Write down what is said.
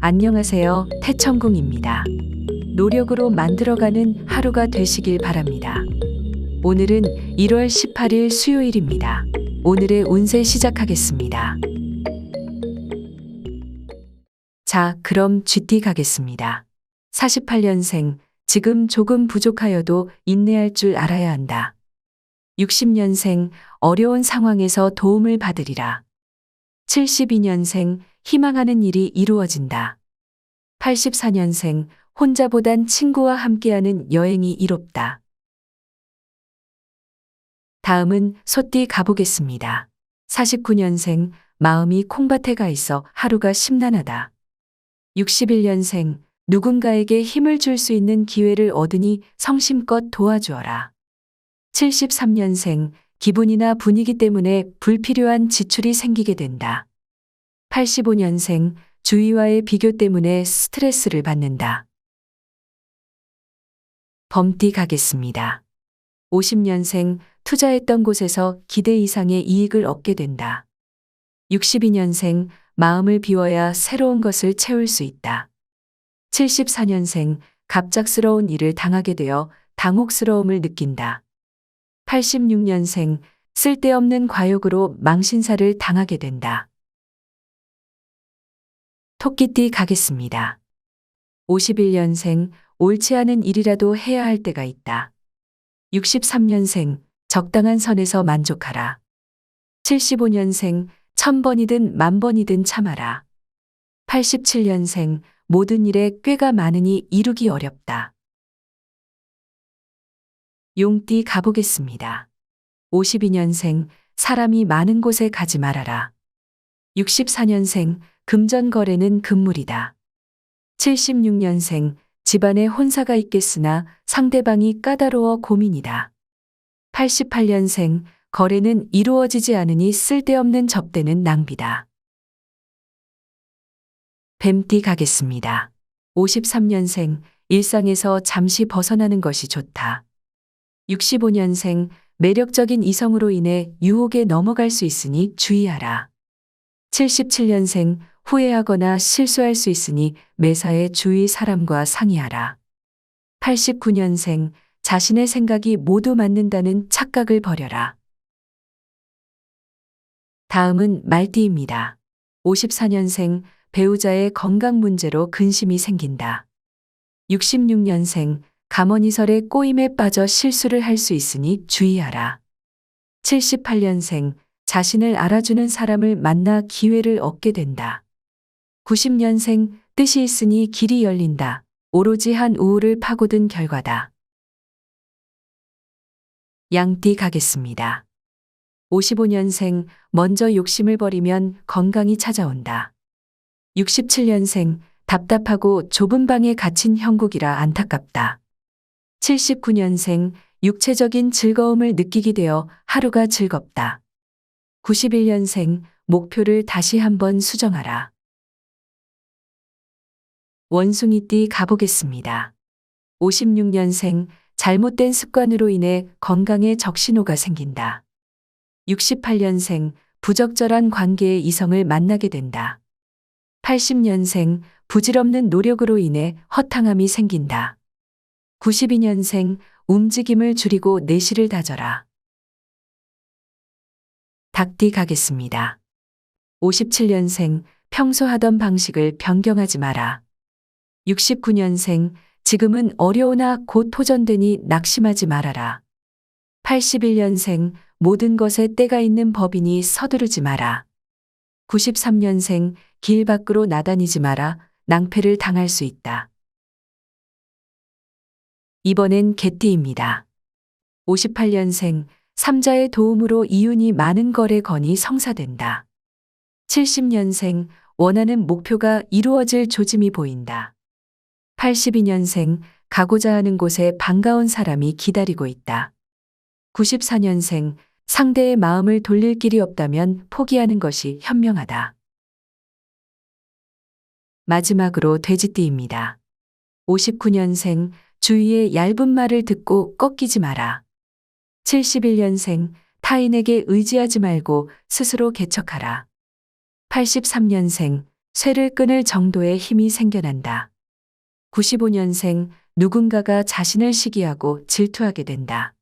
안녕하세요. 태천궁입니다. 노력으로 만들어가는 하루가 되시길 바랍니다. 오늘은 1월 18일 수요일입니다. 오늘의 운세 시작하겠습니다. 자, 그럼 GT 가겠습니다. 48년생, 지금 조금 부족하여도 인내할 줄 알아야 한다. 60년생, 어려운 상황에서 도움을 받으리라. 72년생, 희망하는 일이 이루어진다. 84년생, 혼자보단 친구와 함께하는 여행이 이롭다. 다음은 소띠 가보겠습니다. 49년생, 마음이 콩밭에 가 있어 하루가 심란하다. 61년생, 누군가에게 힘을 줄 수 있는 기회를 얻으니 성심껏 도와주어라. 73년생, 기분이나 분위기 때문에 불필요한 지출이 생기게 된다. 85년생, 주위와의 비교 때문에 스트레스를 받는다. 범띠 가겠습니다. 50년생, 투자했던 곳에서 기대 이상의 이익을 얻게 된다. 62년생, 마음을 비워야 새로운 것을 채울 수 있다. 74년생, 갑작스러운 일을 당하게 되어 당혹스러움을 느낀다. 86년생, 쓸데없는 과욕으로 망신사를 당하게 된다. 토끼띠 가겠습니다. 51년생, 옳지 않은 일이라도 해야 할 때가 있다. 63년생, 적당한 선에서 만족하라. 75년생, 천 번이든 만 번이든 참아라. 87년생, 모든 일에 꾀가 많으니 이루기 어렵다. 용띠 가보겠습니다. 52년생, 사람이 많은 곳에 가지 말아라. 64년생, 금전 거래는 금물이다. 76년생, 집안에 혼사가 있겠으나 상대방이 까다로워 고민이다. 88년생, 거래는 이루어지지 않으니 쓸데없는 접대는 낭비다. 뱀띠 가겠습니다. 53년생, 일상에서 잠시 벗어나는 것이 좋다. 65년생, 매력적인 이성으로 인해 유혹에 넘어갈 수 있으니 주의하라. 77년생, 후회하거나 실수할 수 있으니 매사에 주위 사람과 상의하라. 89년생, 자신의 생각이 모두 맞는다는 착각을 버려라. 다음은 말띠입니다. 54년생, 배우자의 건강 문제로 근심이 생긴다. 66년생, 감언이설에 꼬임에 빠져 실수를 할 수 있으니 주의하라. 78년생, 자신을 알아주는 사람을 만나 기회를 얻게 된다. 90년생, 뜻이 있으니 길이 열린다. 오로지 한 우울을 파고든 결과다. 양띠 가겠습니다. 55년생, 먼저 욕심을 버리면 건강이 찾아온다. 67년생, 답답하고 좁은 방에 갇힌 형국이라 안타깝다. 79년생, 육체적인 즐거움을 느끼게 되어 하루가 즐겁다. 91년생, 목표를 다시 한번 수정하라. 원숭이띠 가보겠습니다. 56년생, 잘못된 습관으로 인해 건강에 적신호가 생긴다. 68년생, 부적절한 관계의 이성을 만나게 된다. 80년생, 부질없는 노력으로 인해 허탕함이 생긴다. 92년생, 움직임을 줄이고 내실을 다져라. 닭띠 가겠습니다. 57년생, 평소 하던 방식을 변경하지 마라. 69년생, 지금은 어려우나 곧 호전되니 낙심하지 말아라. 81년생, 모든 것에 때가 있는 법이니 서두르지 마라. 93년생, 길 밖으로 나다니지 마라. 낭패를 당할 수 있다. 이번엔 개띠입니다. 58년생, 삼자의 도움으로 이윤이 많은 거래 건이 성사된다. 70년생, 원하는 목표가 이루어질 조짐이 보인다. 82년생, 가고자 하는 곳에 반가운 사람이 기다리고 있다. 94년생, 상대의 마음을 돌릴 길이 없다면 포기하는 것이 현명하다. 마지막으로 돼지띠입니다. 59년생, 주위의 얇은 말을 듣고 꺾이지 마라. 71년생, 타인에게 의지하지 말고 스스로 개척하라. 83년생, 쇠를 끊을 정도의 힘이 생겨난다. 95년생 누군가가 자신을 시기하고 질투하게 된다.